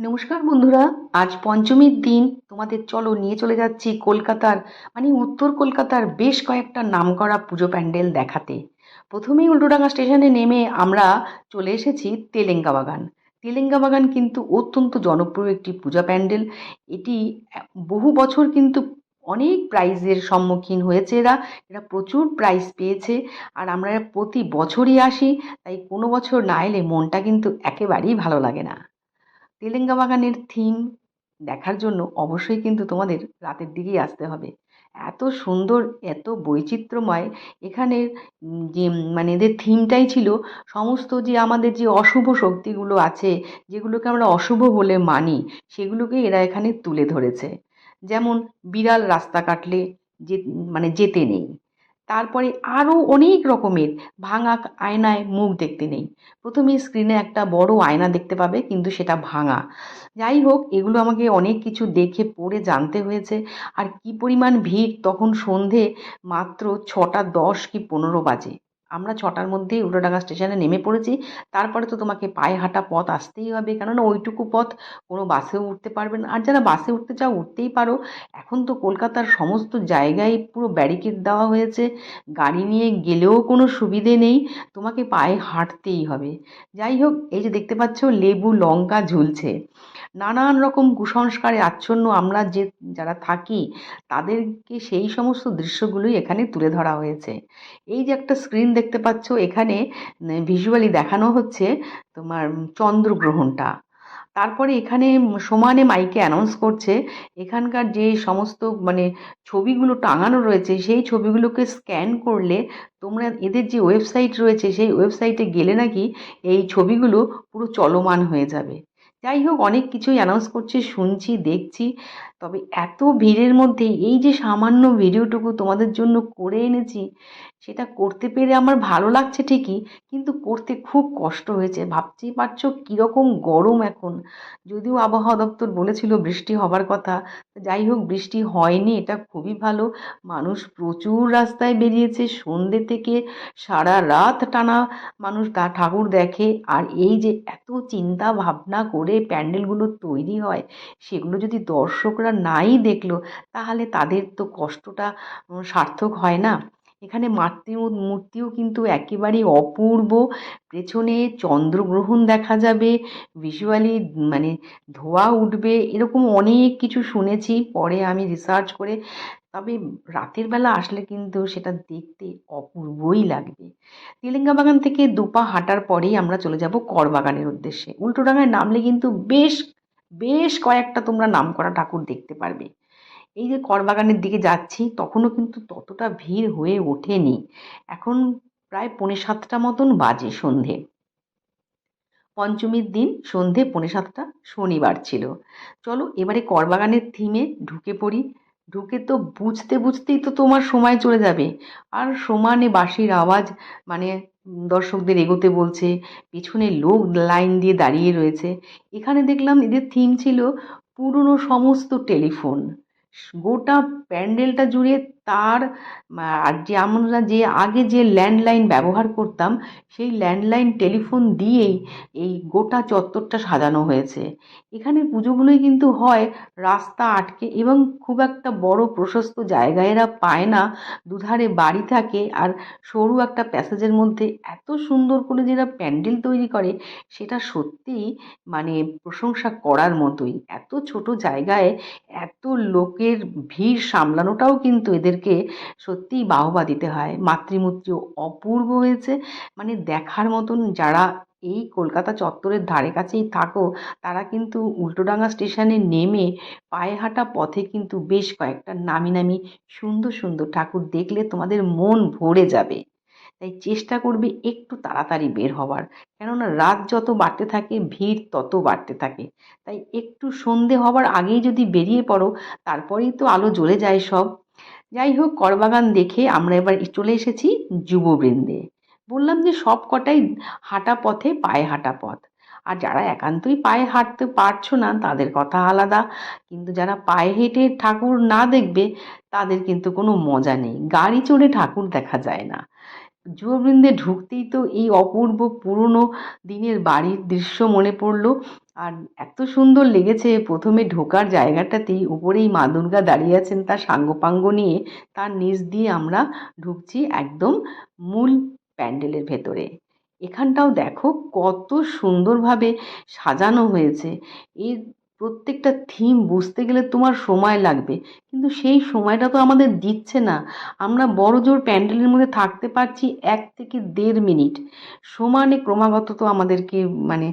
নমস্কার বন্ধুরা, আজ পঞ্চমীর দিন, তোমাদের চলো নিয়ে চলে যাচ্ছি কলকাতার মানে উত্তর কলকাতার বেশ কয়েকটা নামকরা পুজো প্যান্ডেল দেখাতে। প্রথমেই উল্টোডাঙ্গা স্টেশনে নেমে আমরা চলে এসেছি তেলেঙ্গা বাগান। তেলেঙ্গা বাগান কিন্তু অত্যন্ত জনপ্রিয় একটি পূজা প্যান্ডেল। এটি বহু বছর কিন্তু অনেক প্রাইজের সম্মুখীন হয়েছে এরা এরা প্রচুর প্রাইজ পেয়েছে আর আমরা প্রতি বছরই আসি, তাই কোনো বছর না এলে মনটা কিন্তু একেবারেই ভালো লাগে না। তেলেঙ্গা বাগানের থিম দেখার জন্য অবশ্যই কিন্তু তোমাদের রাতের দিকেই আসতে হবে। এত সুন্দর, এত বৈচিত্র্যময় এখানের যে মানে এদের থিমটাই ছিল সমস্ত যে আমাদের যে অশুভ শক্তিগুলো আছে, যেগুলোকে আমরা অশুভ বলে মানি, সেগুলোকে এরা এখানে তুলে ধরেছে। যেমন বিড়াল রাস্তা কাটলে যে মানে যেতে নেই। তারপরে আরও অনেক রকমের ভাঙা আয়নায় মুখ দেখতে নেই। প্রথমে স্ক্রিনে একটা বড় আয়না দেখতে পাবে, কিন্তু সেটা ভাঙা। যাই হোক, এগুলো আমাকে অনেক কিছু দেখে পড়ে জানতে হয়েছে। আর কি পরিমাণ ভিড় তখন সন্ধে মাত্র ছটা দশ কি পনেরো বাজে। আমরা ছটার মধ্যেই উল্টোডাঙ্গা স্টেশনে নেমে পড়েছি। তারপরে তো তোমাকে পায়ে হাঁটা পথ আসতেই হবে, কেননা ওইটুকু পথ কোনো বাসেও উঠতে পারবে না। আর যারা বাসে উঠতে চাও, উঠতেই পারো। এখন তো কলকাতার সমস্ত জায়গায় পুরো ব্যারিকেড দেওয়া হয়েছে। গাড়ি নিয়ে গেলেও কোনো সুবিধে নেই। তোমাকে পায়ে হাঁটতেই হবে। যাই হোক, এই যে দেখতে পাচ্ছ, লেবু লঙ্কা ঝুলছে। নানান রকম কুসংস্কারে আচ্ছন্ন আমরা যে যারা থাকি, তাদেরকে সেই সমস্ত দৃশ্যগুলোই এখানে তুলে ধরা হয়েছে। এই যে একটা স্ক্রিন দেখতে পাচ্ছ, এখানে ভিজুয়ালি দেখানো হচ্ছে তোমার চন্দ্রগ্রহণটা। তারপরে এখানে সমানে মাইকে অ্যানাউন্স করছে, এখানকার যে সমস্ত মানে ছবিগুলো টাঙানো রয়েছে, সেই ছবিগুলোকে স্ক্যান করলে তোমরা এদের যে ওয়েবসাইট রয়েছে, সেই ওয়েবসাইটে গেলে নাকি এই ছবিগুলো পুরো চলমান হয়ে যাবে। যাই হোক, অনেক কিছুই অ্যানাউন্স করছে, শুনছি, দেখছি। তবে এত ভিড়ের মধ্যে এই যে সামান্য ভিডিওটুকু তোমাদের জন্য করে এনেছি সেটা করতে পেরে আমার ভালো লাগছে ঠিকই, কিন্তু করতে খুব কষ্ট হয়েছে। ভাবতেই পারছ কীরকম গরম এখন। যদিও আবহাওয়া দপ্তর বলেছিল বৃষ্টি হবার কথা যাই হোক বৃষ্টি হয়নি, এটা খুবই ভালো। মানুষ প্রচুর রাস্তায় বেরিয়েছে সন্ধ্যে থেকে সারা রাত টানা মানুষ তা ঠাকুর দেখে। আর এই যে এত চিন্তা ভাবনা করে প্যান্ডেলগুলো তৈরি হয়, সেগুলো যদি দর্শকরা নাই দেখল, তাহলে তাদের তো কষ্টটা সার্থক হয় না। এখানে মাতৃ মূর্তিও কিন্তু একেবারেই অপূর্ব। পেছনে চন্দ্রগ্রহণ দেখা যাবে ভিজুয়ালি মানে ধোঁয়া উঠবে, এরকম অনেক কিছু শুনেছি, পরে আমি রিসার্চ করে, তবে রাতের বেলা আসলে কিন্তু সেটা দেখতে অপূর্বই লাগবে। তেলেঙ্গা বাগান থেকে দুপা হাঁটার পরেই আমরা চলে যাব করবাগানের উদ্দেশ্যে। উল্টোডাঙায় নামলে কিন্তু বেশ বেশ কয়েকটা তোমরা নামকরা ঠাকুর দেখতে পারবে। এই যে করবাগানের দিকে যাচ্ছি, তখনও কিন্তু ততটা ভিড় হয়ে ওঠেনি। এখন প্রায় পৌনে সাতটা মতন বাজে সন্ধে। পঞ্চমীর দিন সন্ধে পৌনে সাতটা শনিবার ছিল। চলো এবারে করবাগানের থিমে ঢুকে পড়ি। ঢুকে তো বুঝতে বুঝতেই তো তোমার সময় চলে যাবে। আর সমানে বাঁশির আওয়াজ মানে দর্শকদের এগোতে বলছে, পিছনে লোক লাইন দিয়ে দাঁড়িয়ে রয়েছে। এখানে দেখলাম এদের থিম ছিল পুরনো সমস্ত টেলিফোন। গোটা প্যান্ডেলটা জুড়ে তার আর যে আমরা যে আগে যে ল্যান্ডলাইন ব্যবহার করতাম, সেই ল্যান্ডলাইন টেলিফোন দিয়েই এই গোটা চত্বরটা সাজানো হয়েছে। এখানে পুজোগুলোই কিন্তু হয় রাস্তা আটকে এবং খুব একটা বড় প্রশস্ত জায়গা এরা পায় না, দুধারে বাড়ি থাকে আর সরু একটা প্যাসেজের মধ্যে এত সুন্দর করে যে এরা প্যান্ডেল তৈরি করে, সেটা সত্যিই মানে প্রশংসা করার মতোই। এত ছোট জায়গায় এত লোকের ভিড় সামলানোটাও কিন্তু এদেরকে সত্যিই বাহবা দিতে হয়। মাতৃমূর্তিও অপূর্ব হয়েছে। মানে দেখার মতন যারা এই কলকাতা চত্বরের ধারে কাছেই থাকো, তারা কিন্তু উল্টোডাঙ্গা স্টেশনে নেমে পায়ে হাঁটা পথে কিন্তু বেশ কয়েকটা নামি নামি সুন্দর সুন্দর ঠাকুর দেখলে তোমাদের মন ভরে যাবে। তাই চেষ্টা করবে একটু তাড়াতাড়ি বের হওয়ার। কেননা রাত যত বাড়তে থাকে, ভিড় তত বাড়তে থাকে। তাই একটু সন্ধে হবার আগেই যদি বেরিয়ে পড়ো, তারপরেই তো আলো জ্বলে যায় সব। যাই হোক করবাগান দেখে আমরা এবার চলে এসেছি যুববৃন্দে। বললাম যে সব কটাই হাঁটা পথে পায়ে হাঁটা পথ। আর যারা একান্তই পায়ে হাঁটতে পারছ না, তাদের কথা আলাদা। কিন্তু যারা পায়ে হেঁটে ঠাকুর না দেখবে, তাদের কিন্তু কোনো মজা নেই। গাড়ি চড়ে ঠাকুর দেখা যায় না। যুববৃন্দে ঢুকতেই তো এই অপূর্ব পুরনো দিনের বাড়ির দৃশ্য মনে পড়ল। আর এত সুন্দর লেগেছে প্রথমে ঢোকার জায়গাটাতেই। উপরেই মা দুর্গা দাঁড়িয়ে আছেন তার সাঙ্গপাঙ্গ নিয়ে। তার নিচ দিয়ে আমরা ঢুকছি একদম মূল প্যান্ডেলের ভেতরে। এখানটাও দেখো কত সুন্দরভাবে সাজানো হয়েছে। এর প্রত্যেকটা থিম বুঝতে গেলে তোমার সময় লাগবে। কিন্তু সেই সময়টা তো আমাদের দিচ্ছে না। আমরা বড় জোর প্যান্ডেলের মধ্যে থাকতে পারছি এক থেকে দেড় মিনিট। সমানে ক্রমাগত তো আমাদেরকে মানে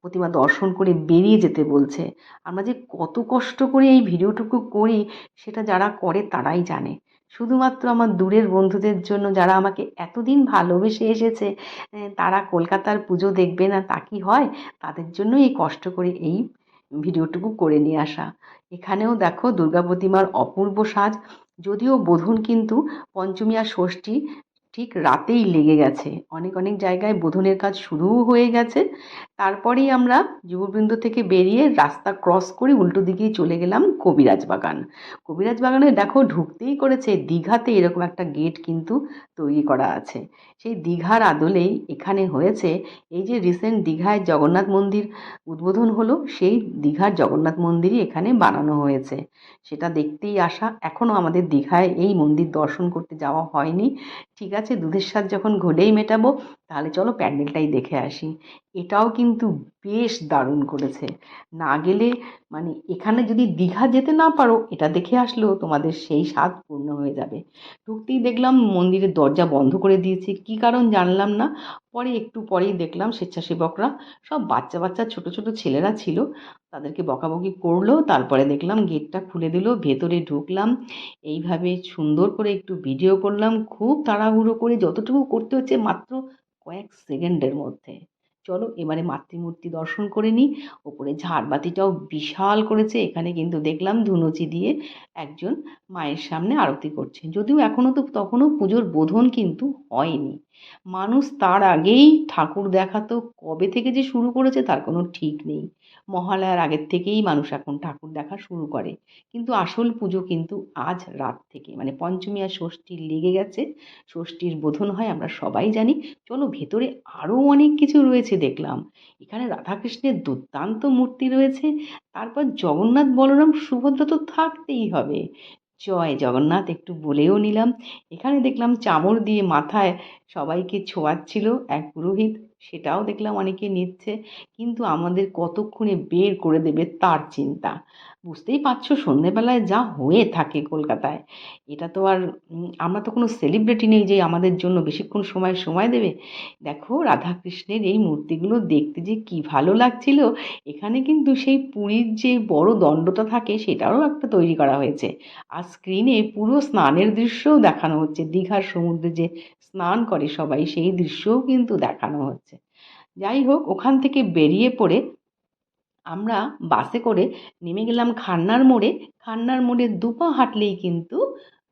প্রতিমা দর্শন করে বেরিয়ে যেতে বলছে। আমরা যে কত কষ্ট করে এই ভিডিওটুকু করি, সেটা যারা করে তারাই জানে। শুধুমাত্র আমার দূরের বন্ধুদের জন্য যারা আমাকে এতদিন ভালোবেসে এসেছে তারা কলকাতার পুজো দেখবে না, তা কি হয়? তাদের জন্য এই কষ্ট করে এই ভিডিওটুকু করে নিয়ে আসা। এখানেও দেখো দুর্গা প্রতিমার অপূর্ব সাজ। যদিও বোধন কিন্তু পঞ্চমী আর ষষ্ঠী ঠিক রাতেই লেগে গেছে। অনেক অনেক জায়গায় বোধনের কাজ শুরুও হয়ে গেছে। তারপরেই আমরা যুববৃন্দ থেকে বেরিয়ে রাস্তা ক্রস করে উল্টো দিকেই চলে গেলাম কবিরাজ বাগান। কবিরাজ বাগানে দেখো ঢুকতেই করেছে, দীঘাতে এরকম একটা গেট কিন্তু তৈরি করা আছে। সেই দীঘার আদলেই এখানে হয়েছে, এই যে রিসেন্ট দীঘায় জগন্নাথ মন্দির উদ্বোধন হলো, সেই দীঘার জগন্নাথ মন্দিরই এখানে বানানো হয়েছে। সেটা দেখতেই আসা। এখনও আমাদের দীঘায় এই মন্দির দর্শন করতে যাওয়া হয়নি। ঠিক আছে? দুধের স্বাদ যখন ঘোলেই মেটাবো তাহলে চলো প্যান্ডেলটাই দেখে আসি। এটাও কিন্তু বেশ দারুণ করেছে। না গেলে মানে এখানে যদি দীঘা যেতে না পারো, এটা দেখে আসলেও তোমাদের সেই স্বাদ পূর্ণ হয়ে যাবে। ঢুকতেই দেখলাম মন্দিরের দরজা বন্ধ করে দিয়েছে। কী কারণ জানলাম না? পরে একটু পরেই দেখলাম স্বেচ্ছাসেবকরা সব বাচ্চা বাচ্চা, ছোট ছোট ছেলেরা ছিল। তাদেরকে বকাবকি করল, তারপরে দেখলাম গেটটা খুলে দিল, ভেতরে ঢুকলাম। এইভাবে সুন্দর করে একটু ভিডিও করলাম। খুব তাড়াহুড়ো করে যতটুকু করতে হচ্ছে মাত্র কয়েক সেকেন্ডের মধ্যে। চলো এবারে মাতৃমূর্তি দর্শন করে নিই। ওপরে ঝাড়বাতিটাও বিশাল করেছে। এখানে কিন্তু দেখলাম ধুনুচি দিয়ে একজন মায়ের সামনে আরতি করছে। যদিও এখনও তো তখনও পুজোর বোধন কিন্তু হয়নি। মানুষ তার আগেই ঠাকুর দেখা তো কবে থেকে যে শুরু করেছে তার কোনো ঠিক নেই। মহালয়ার আগের থেকেই মানুষ এখন ঠাকুর দেখা শুরু করে। কিন্তু আসল পুজো কিন্তু আজ রাত থেকে। মানে পঞ্চমী আর ষষ্ঠী লেগে গেছে। ষষ্ঠীর বোধন হয় আমরা সবাই জানি। চলো ভেতরে আরও অনেক কিছু রয়েছে দেখলাম। এখানে রাধাকৃষ্ণের দুর্দান্ত মূর্তি রয়েছে। তারপর জগন্নাথ বলরাম, সুভদ্রা তো থাকতেই হবে। জয় জগন্নাথ, একটু বলেও নিলাম। এখানে দেখলাম চামড় দিয়ে মাথায় সবাইকে ছোঁয়াচ্ছিল এক পুরোহিত, সেটাও দেখলাম অনেকে নিচ্ছে, কিন্তু আমাদের কতক্ষণে বের করে দেবে তার চিন্তা। বুঝতেই পারছ, সন্ধেবেলায় যা হয়ে থাকে কলকাতায়। এটা তো আর আমরা তো কোনো সেলিব্রিটি নেই যে আমাদের জন্য বেশিক্ষণ সময় সময় দেবে। দেখো, রাধাকৃষ্ণের এই মূর্তিগুলো দেখতে যে কি ভালো লাগছিল। এখানে কিন্তু সেই পুরীর যে বড় দণ্ডটা থাকে, সেটারও একটা তৈরি করা হয়েছে। আর স্ক্রিনে পুরো স্নানের দৃশ্যও দেখানো হচ্ছে। দীঘার সমুদ্রে যে স্নান করে সবাই সেই দৃশ্যও কিন্তু দেখানো হচ্ছে। যাই হোক, ওখান থেকে বেরিয়ে পড়ে আমরা বাসে করে নেমে গেলাম খান্নার মোড়ে। খান্নার মোড়ে দুপা হাঁটলেই কিন্তু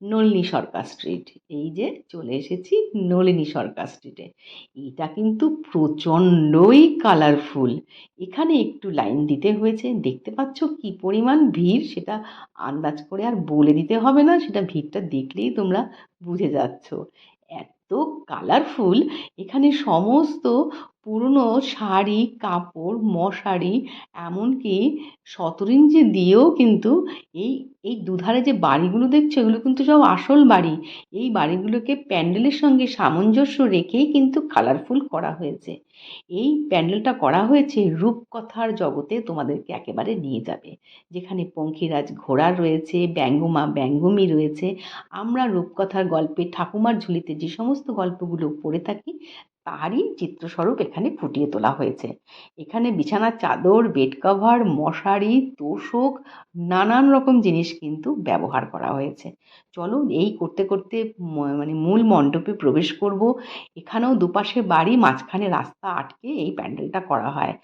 নলিনী সরকার স্ট্রিট এই যে চলে এসেছি নলিনী সরকার স্ট্রিটে এটা কিন্তু প্রচণ্ডই কালারফুল এখানে একটু লাইন দিতে হয়েছে। দেখতে পাচ্ছ কি পরিমাণ ভিড়, সেটা আন্দাজ করে আর বলে দিতে হবে না, সেটা ভিড়টা দেখলেই তোমরা বুঝে যাচ্ছ। এত কালারফুল। এখানে সমস্ত পুরনো শাড়ি, কাপড়, মশারি, এমনকি শতরঞ্জি দিয়েও কিন্তু এই এই দুধারে যে বাড়িগুলো দেখছ, এগুলো কিন্তু সব আসল বাড়ি। এই বাড়িগুলোকে প্যান্ডেলের সঙ্গে সামঞ্জস্য রেখেই কিন্তু কালারফুল করা হয়েছে। এই প্যান্ডেলটা করা হয়েছে রূপকথার জগতে তোমাদেরকে একেবারে নিয়ে যাবে। যেখানে পঙ্খিরাজ ঘোড়ার রয়েছে, ব্যঙ্গমা, ব্যঙ্গমী রয়েছে। আমরা রূপকথার গল্পে, ঠাকুমার ঝুলিতে যে সমস্ত গল্পগুলো পরে থাকি, তারই চিত্রস্বরূপ এখানে ফুটিয়ে তোলা হয়েছে। এখানে বিছানার চাদর বেড কভার মশারি, তোষক, নানান রকম জিনিস কিন্তু ব্যবহার করা হয়েছে। চলো এই করতে করতে মানে মূল মণ্ডপে প্রবেশ করব। এখানেও দুপাশে বাড়ি, মাঝখানে রাস্তা আটকে এই প্যান্ডেলটা করা হয়।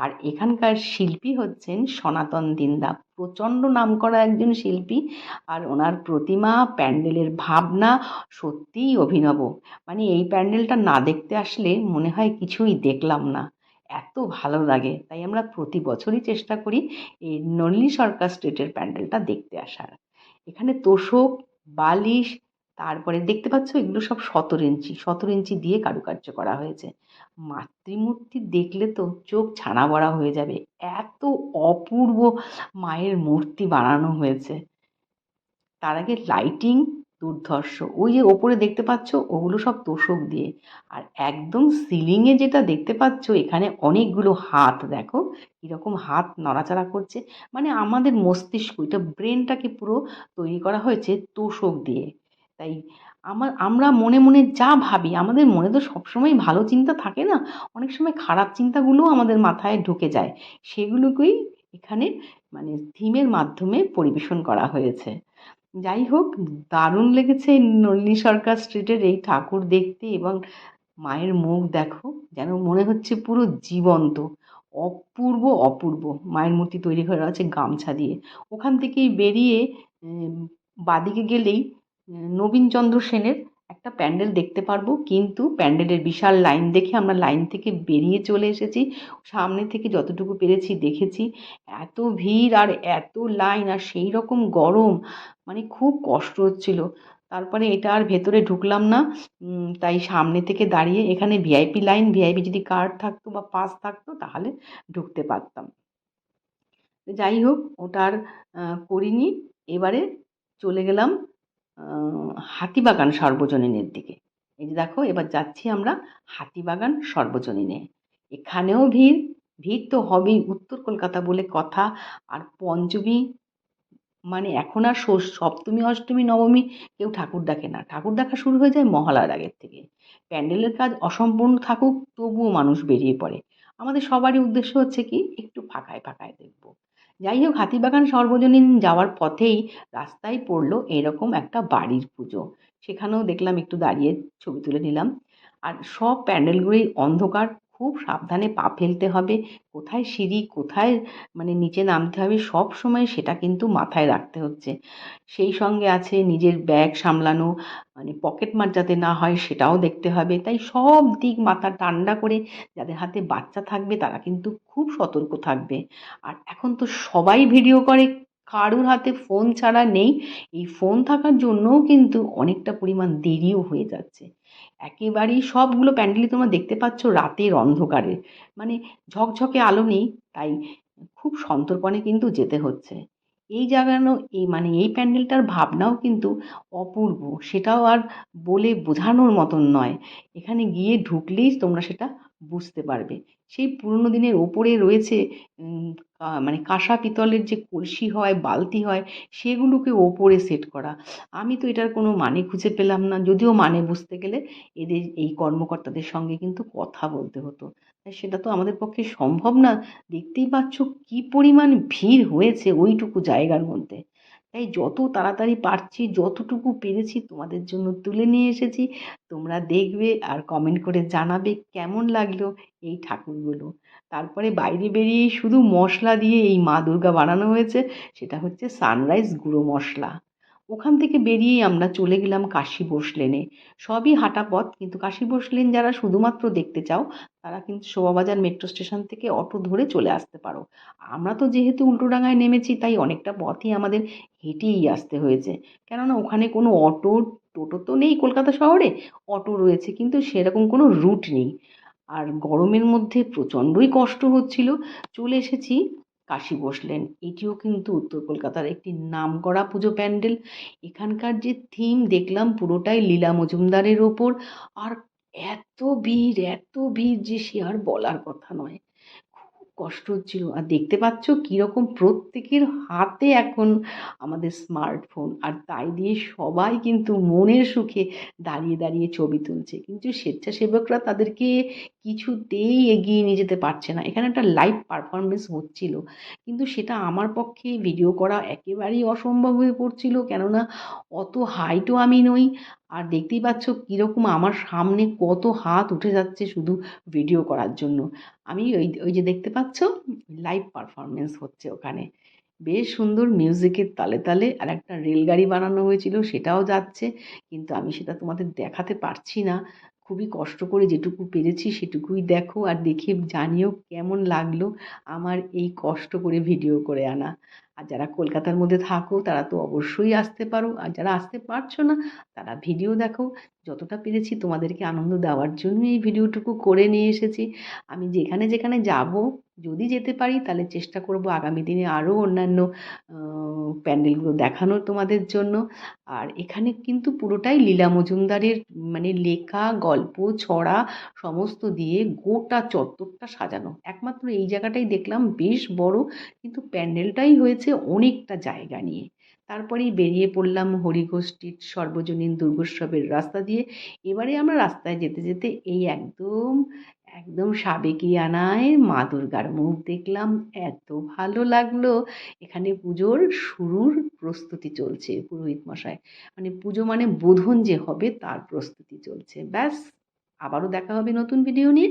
আর এখানকার শিল্পী হচ্ছেন সনাতন দিন্দা। প্রচণ্ড নামকরা একজন শিল্পী আর ওনার প্রতিমা, প্যান্ডেলের ভাবনা সত্যিই অভিনব। মানে এই প্যান্ডেলটা না দেখতে আসলে মনে হয় কিছুই দেখলাম না। এত ভালো লাগে। তাই আমরা প্রতি বছরই চেষ্টা করি এই নলিনী সরকার স্ট্রিটের প্যান্ডেলটা দেখতে আসার। এখানে তোষক, বালিশ তারপরে দেখতে পাচ্ছ এগুলো সব সতেরো ইঞ্চি সতেরো ইঞ্চি দিয়ে কারুকার্য করা হয়েছে। মাতৃমূর্তি দেখলে তো চোখ ছানা বড়া হয়ে যাবে। এত অপূর্ব মায়ের মূর্তি বানানো হয়েছে। তার আগে লাইটিং দুর্ধর্ষ। ওই যে ওপরে দেখতে পাচ্ছ, ওগুলো সব তোষক দিয়ে। আর একদম সিলিংয়ে যেটা দেখতে পাচ্ছ, এখানে অনেকগুলো হাত, দেখো কীরকম হাত নড়াচড়া করছে। মানে আমাদের মস্তিষ্ক, এটা ব্রেনটাকে পুরো তৈরি করা হয়েছে তোষক দিয়ে। তাই আমার, আমরা মনে মনে যা ভাবি, আমাদের মনে তো সবসময় ভালো চিন্তা থাকে না? অনেক সময় খারাপ চিন্তাগুলোও আমাদের মাথায় ঢুকে যায়। সেগুলোকেই এখানে মানে থিমের মাধ্যমে পরিবেশন করা হয়েছে। যাই হোক, দারুণ লেগেছে নলিনী সরকার স্ট্রিটের এই ঠাকুর দেখতে এবং মায়ের মুখ দেখো, যেন মনে হচ্ছে পুরো জীবন্ত, অপূর্ব অপূর্ব। মায়ের মূর্তি তৈরি করা আছে গামছা দিয়ে। ওখান থেকেই বেরিয়ে বাদিকে গেলেই নবীনচন্দ্র সেনের একটা প্যান্ডেল দেখতে পারব। কিন্তু প্যান্ডেলের বিশাল লাইন দেখে আমরা লাইন থেকে বেরিয়ে চলে এসেছি। সামনে থেকে যতটুকু পেরেছি দেখেছি। এত ভিড় আর এত লাইন আর সেই রকম গরম মানে খুব কষ্ট হচ্ছিল। তারপরে এটা আর ভেতরে ঢুকলাম না। তাই সামনে থেকে দাঁড়িয়ে এখানে ভিআইপি লাইন ভিআইপি যদি কার্ড থাকতো বা পাস থাকতো তাহলে ঢুকতে পারতাম। যাই হোক, ওটা আর করিনি। এবারে চলে গেলাম হাতিবাগান সর্বজনীনের দিকে। এই যে দেখো, এবার যাচ্ছি আমরা হাতিবাগান সর্বজনীনে। এখানেও ভিড় ভিড় তো হবেই উত্তর কলকাতা বলে কথা। আর পঞ্চমী মানে এখন আর সপ্তমী, অষ্টমী, নবমী কেউ ঠাকুর দেখে না। ঠাকুর দেখা শুরু হয়ে যায় মহালয়ার আগের থেকে। প্যান্ডেলের কাজ অসম্পূর্ণ থাকুক, তবুও মানুষ বেরিয়ে পড়ে। আমাদের সবারই উদ্দেশ্য হচ্ছে কি, একটু ফাঁকায় ফাঁকায় দেখব। যাই হোক, হাতিবাগান সর্বজনীন যাওয়ার পথেই রাস্তায় পড়ল এরকম একটা বাড়ির পুজো। সেখানেও দেখলাম একটু দাঁড়িয়ে ছবি তুলে নিলাম। আর সব প্যান্ডেলগুলোই অন্ধকার খুব সাবধানে পা ফেলতে হবে। কোথায় সিঁড়ি, কোথায় মানে নিচে নামতে হবে, সব সময় সেটা কিন্তু মাথায় রাখতে হচ্ছে। সেই সঙ্গে আছে নিজের ব্যাগ সামলানো মানে পকেট মার যাতে না হয় সেটাও দেখতে হবে। তাই সব দিক মাথা ঠান্ডা করে যাদের হাতে বাচ্চা থাকবে তারা কিন্তু খুব সতর্ক থাকবে। আর এখন তো সবাই ভিডিও করে কারুর হাতে ফোন ছাড়া নেই। এই ফোন থাকার জন্যও কিন্তু অনেকটা পরিমাণ দেরিও হয়ে যাচ্ছে। একেবারেই সবগুলো প্যান্ডেলই তোমরা দেখতে পাচ্ছ রাতের অন্ধকারে। মানে ঝকঝকে আলো নেই, তাই খুব সন্তর্পণে কিন্তু যেতে হচ্ছে। এই জাগানো, এই মানে এই প্যান্ডেলটার ভাবনাও কিন্তু অপূর্ব। সেটাও আর বলে বোঝানোর মতন নয়। এখানে গিয়ে ঢুকলেই তোমরা সেটা বুঝতে পারবে। সেই পুরনো দিনের ওপরে রয়েছে মানে কাঁসা পিতলের যে কলসি হয়, বালতি হয়, সেগুলোকে ওপরে সেট করা। আমি তো এটার কোনো মানে খুঁজে পেলাম না। যদিও মানে বুঝতে গেলে এদের, এই কর্মকর্তাদের সঙ্গে কিন্তু কথা বলতে হতো। সেটা তো আমাদের পক্ষে সম্ভব না। দেখতেই পাচ্ছ কী পরিমাণ ভিড় হয়েছে ওইটুকু জায়গার মধ্যে। তাই যত তাড়াতাড়ি পারছি, যতটুকু পেরেছি তোমাদের জন্য তুলে নিয়ে এসেছি। তোমরা দেখবে আর কমেন্ট করে জানাবে কেমন লাগল এই ঠাকুরগুলো। তারপরে বাইরে বেরিয়েই শুধু মশলা দিয়ে এই মা দুর্গা বানানো হয়েছে, সেটা হচ্ছে সানরাইজ গুঁড়ো মশলা। ওখান থেকে বেরিয়েই আমরা চলে গেলাম কাশী লেনে সবই হাঁটা পথ, কিন্তু কাশী লেন যারা শুধুমাত্র দেখতে চাও, তারা কিন্তু শোভাবাজার মেট্রো স্টেশন থেকে অটো ধরে চলে আসতে পারো। আমরা তো যেহেতু উল্টোডাঙায় নেমেছি, তাই অনেকটা পথই আমাদের হেঁটেই আসতে হয়েছে। কেননা ওখানে কোনো অটো টোটো তো নেই কলকাতা শহরে অটো রয়েছে, কিন্তু সেরকম কোনো রুট নেই। আর গরমের মধ্যে প্রচণ্ডই কষ্ট হচ্ছিল। চলে এসেছি কাশী বসলেন। এটিও কিন্তু উত্তর কলকাতার একটি নাম করা পুজো প্যান্ডেল। এখানকার যে থিম দেখলাম পুরোটাই লীলা মজুমদারের ওপর। আর এত ভিড় এত ভিড় যে সে আর বলার কথা নয়। কষ্ট হচ্ছিল। আর দেখতে পাচ্ছ কীরকম প্রত্যেকের হাতে এখন আমাদের স্মার্টফোন আর তাই দিয়ে সবাই কিন্তু মনের সুখে দাঁড়িয়ে দাঁড়িয়ে ছবি তুলছে। কিন্তু স্বেচ্ছাসেবকরা তাদেরকে কিছুতেই এগিয়ে নিয়ে যেতে পারছে না। এখানে একটা লাইভ পারফরমেন্স হচ্ছিল। কিন্তু সেটা আমার পক্ষে ভিডিও করা একেবারেই অসম্ভব হয়ে পড়ছিল। কেননা অত হাইটও আমি নই। আর দেখতেই পাচ্ছ কীরকম আমার সামনে কত হাত উঠে যাচ্ছে শুধু ভিডিও করার জন্য। আমি ওই ওই যে দেখতে পাচ্ছ লাইভ পারফরমেন্স হচ্ছে ওখানে। বেশ সুন্দর মিউজিকের তালে তালে আর একটা রেলগাড়ি বানানো হয়েছিল, সেটাও যাচ্ছে। কিন্তু আমি সেটা তোমাদের দেখাতে পারছি না। খুবই কষ্ট করে যেটুকু পেরেছি সেটুকুই দেখো আর দেখে জানিও কেমন লাগল আমার এই কষ্ট করে ভিডিও করে আনা। আর যারা কলকাতার মধ্যে থাকো, তারা তো অবশ্যই আসতে পারো। আর যারা আসতে পারছ না, তারা ভিডিও দেখো। যতটা পেরেছি তোমাদেরকে আনন্দ দেওয়ার জন্য এই ভিডিওটুকু করে নিয়ে এসেছি। আমি যেখানে যেখানে যাব যদি যেতে পারি, তাহলে চেষ্টা করব আগামী দিনে আরও অন্যান্য প্যান্ডেলগুলো দেখানোর তোমাদের জন্য। আর এখানে কিন্তু পুরোটাই লীলা মজুমদারের মানে লেখা, গল্প, ছড়া, সমস্ত দিয়ে গোটা চত্বরটা সাজানো। একমাত্র এই জায়গাটাই দেখলাম, বেশ বড়, কিন্তু প্যান্ডেলটাই হয়েছে অনেকটা জায়গা নিয়ে। তারপরেই বেরিয়ে পড়লাম হরিঘোষ স্ট্রিট সর্বজনীন দুর্গোৎসবের রাস্তা দিয়ে। এবারে আমরা রাস্তায় যেতে যেতে এই একদম একদম সাবেকিয়ানায় মা দুর্গার মুখ দেখলাম। এত ভালো লাগল। এখানে পুজোর শুরুর প্রস্তুতি চলছে পুরোহিত মশাই। মানে পুজো মানে বোধন যে হবে তার প্রস্তুতি চলছে। ব্যাস, আবারও দেখা হবে নতুন ভিডিও নিয়ে।